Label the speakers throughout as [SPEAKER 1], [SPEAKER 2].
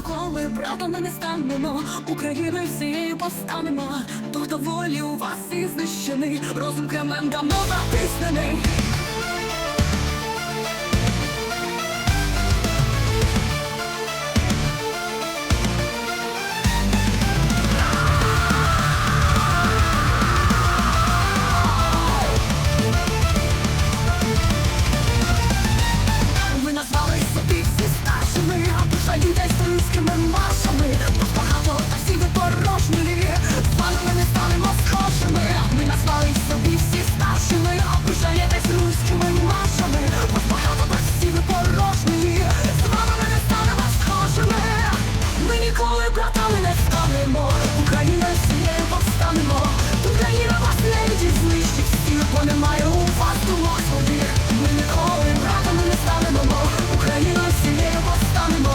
[SPEAKER 1] ніколи братами не станемо. Україною всією постанемо. Дух доволі у вас і знищений. Розум кремен давно затиснений. Братами не станемо. Україна всією повстанемо. Україна вас не знищить всіх, бо немає у вас думок своїх. Ми ніколи братами не станемо. Україна всією повстанемо.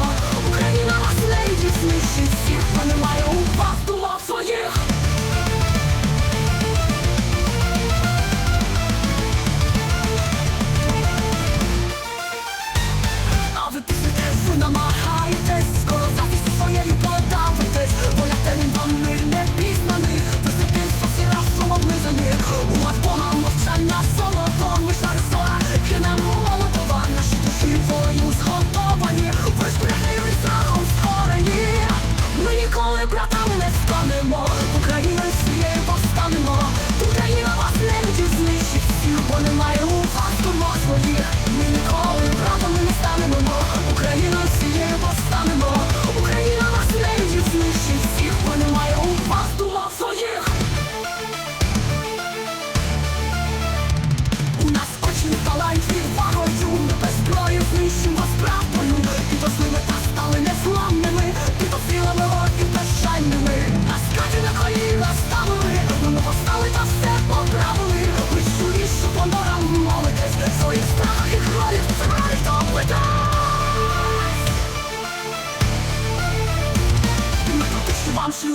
[SPEAKER 1] Україна вас не знищить всіх, бо немає у вас думок своїх. А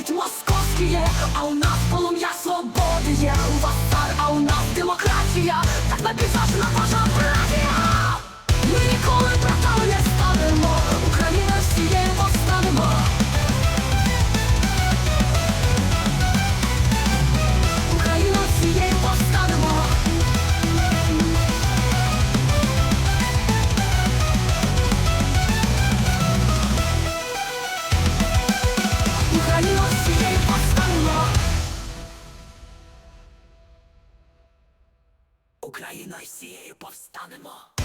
[SPEAKER 1] Воюють московські, є, а у нас полум'я свободи є. У вас цар, а у нас демократія. Так написав на пожар. Україною всією повстанемо.